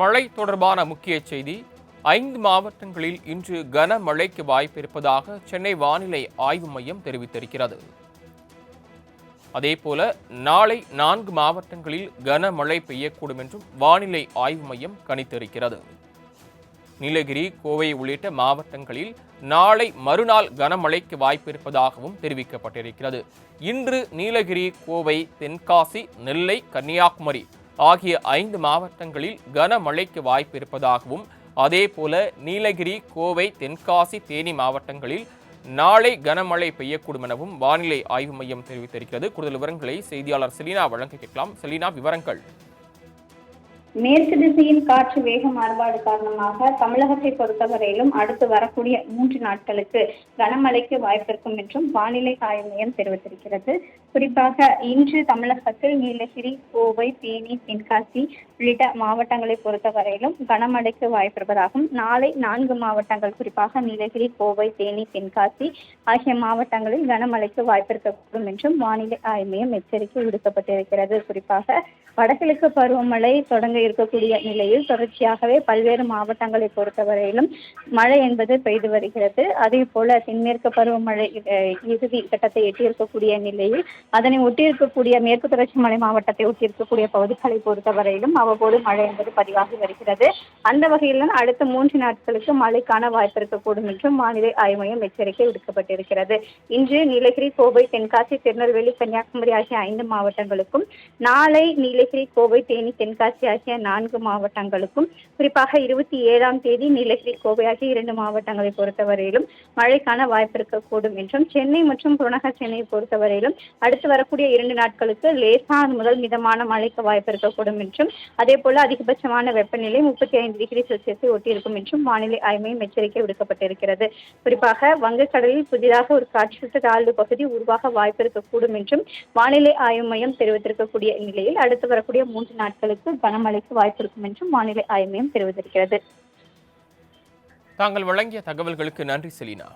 மழை தொடர்பான முக்கிய செய்தி. ஐந்து மாவட்டங்களில் இன்று கனமழைக்கு வாய்ப்பிருப்பதாக சென்னை வானிலை ஆய்வு மையம் தெரிவித்திருக்கிறது. அதேபோல நாளை நான்கு மாவட்டங்களில் கனமழை பெய்யக்கூடும் என்றும் வானிலை ஆய்வு மையம் கணித்திருக்கிறது. நீலகிரி கோவை உள்ளிட்ட மாவட்டங்களில் நாளை மறுநாள் கனமழைக்கு வாய்ப்பிருப்பதாகவும் தெரிவிக்கப்பட்டிருக்கிறது. இன்று நீலகிரி கோவை தென்காசி நெல்லை கன்னியாகுமரி ஆகிய ஐந்து மாவட்டங்களில் கனமழைக்கு வாய்ப்பு இருப்பதாகவும் அதேபோல நீலகிரி கோவை தென்காசி தேனி மாவட்டங்களில் நாளை கனமழை பெய்யக்கூடும் எனவும் வானிலை ஆய்வு மையம் தெரிவித்திருக்கிறது. கூடுதல் விவரங்களை செய்தியாளர் செலினா வழங்க கேட்கலாம். செலினா விவரங்கள். மேற்கு திசையின் காற்று வேக மாறுபாடு காரணமாக தமிழகத்தை பொறுத்தவரையிலும் அடுத்து வரக்கூடிய மூன்று நாட்களுக்கு கனமழைக்கு வாய்ப்பிருக்கும் என்றும் வானிலை ஆய்வு மையம் தெரிவித்திருக்கிறது. குறிப்பாக இன்று தமிழகத்தில் நீலகிரி கோவை தேனி தென்காசி உள்ளிட்ட மாவட்டங்களை பொறுத்தவரையிலும் கனமழைக்கு வாய்ப்பிருப்பதாகவும் நாளை நான்கு மாவட்டங்கள் குறிப்பாக நீலகிரி கோவை தேனி தென்காசி ஆகிய மாவட்டங்களில் கனமழைக்கு வாய்ப்பிருக்கக்கூடும் என்றும் வானிலை ஆய்வு மையம் எச்சரிக்கை விடுக்கப்பட்டிருக்கிறது. குறிப்பாக வடகிழக்கு பருவமழை தொடங்க இருக்கக்கூடிய நிலையில் தொடர்ச்சியாகவே பல்வேறு மாவட்டங்களை பொறுத்தவரையிலும் மழை என்பது பெய்து வருகிறது. அதே போல தென்மேற்கு பருவமழை இறுதி கட்டத்தை எட்டியிருக்கக்கூடிய நிலையில் அதனை ஒட்டியிருக்கக்கூடிய மேற்கு தொடர்ச்சி மலை மாவட்டத்தை ஒட்டியிருக்கக்கூடிய பகுதிகளை பொறுத்தவரையிலும் அவ்வப்போது மழை என்பது பதிவாகி வருகிறது. அந்த வகையில் தான் அடுத்த மூன்று நாட்களுக்கு மழைக்கான வாய்ப்பு இருக்கக்கூடும் என்றும் வானிலை ஆய்வு மையம் எச்சரிக்கை விடுக்கப்பட்டிருக்கிறது. இன்று நீலகிரி கோவை தென்காசி திருநெல்வேலி கன்னியாகுமரி ஆகிய ஐந்து மாவட்டங்களுக்கும் நாளை நீலகிரி கோவை தேனி தென்காசி ஆகிய நான்கு மாவட்டங்களுக்கும் குறிப்பாக இருபத்தி ஏழாம் தேதி நீலகிரி கோவை ஆகிய இரண்டு மாவட்டங்களை பொறுத்தவரையிலும் மழைக்கான வாய்ப்பு இருக்கக்கூடும் என்றும் சென்னை மற்றும் புறநகர் சென்னையை பொறுத்தவரையிலும் அடுத்து வரக்கூடிய இரண்டு நாட்களுக்கு லேசான முதல் மிதமான மழைக்கு வாய்ப்பு இருக்கக்கூடும் என்றும் அதே போல அதிகபட்சமான வெப்பநிலை முப்பத்தி ஐந்து டிகிரி செல்சியஸை ஒட்டியிருக்கும் என்றும் வானிலை ஆய்வு மையம் எச்சரிக்கை விடுக்கப்பட்டிருக்கிறது. குறிப்பாக வங்கக்கடலில் புதிதாக ஒரு காற்றழுத்த தாழ்வு பகுதி உருவாக வாய்ப்பு இருக்கக்கூடும் என்றும் வானிலை ஆய்வு மையம் தெரிவித்திருக்கக்கூடிய நிலையில் அடுத்து வரக்கூடிய மூன்று நாட்களுக்கு கனமழை மழைக்கு வாய்ப்பிருக்கும் என்றும் வானிலை ஆய்வு மையம் தெரிவித்திருக்கிறது. தாங்கள் வழங்கிய தகவல்களுக்கு நன்றி செலினா.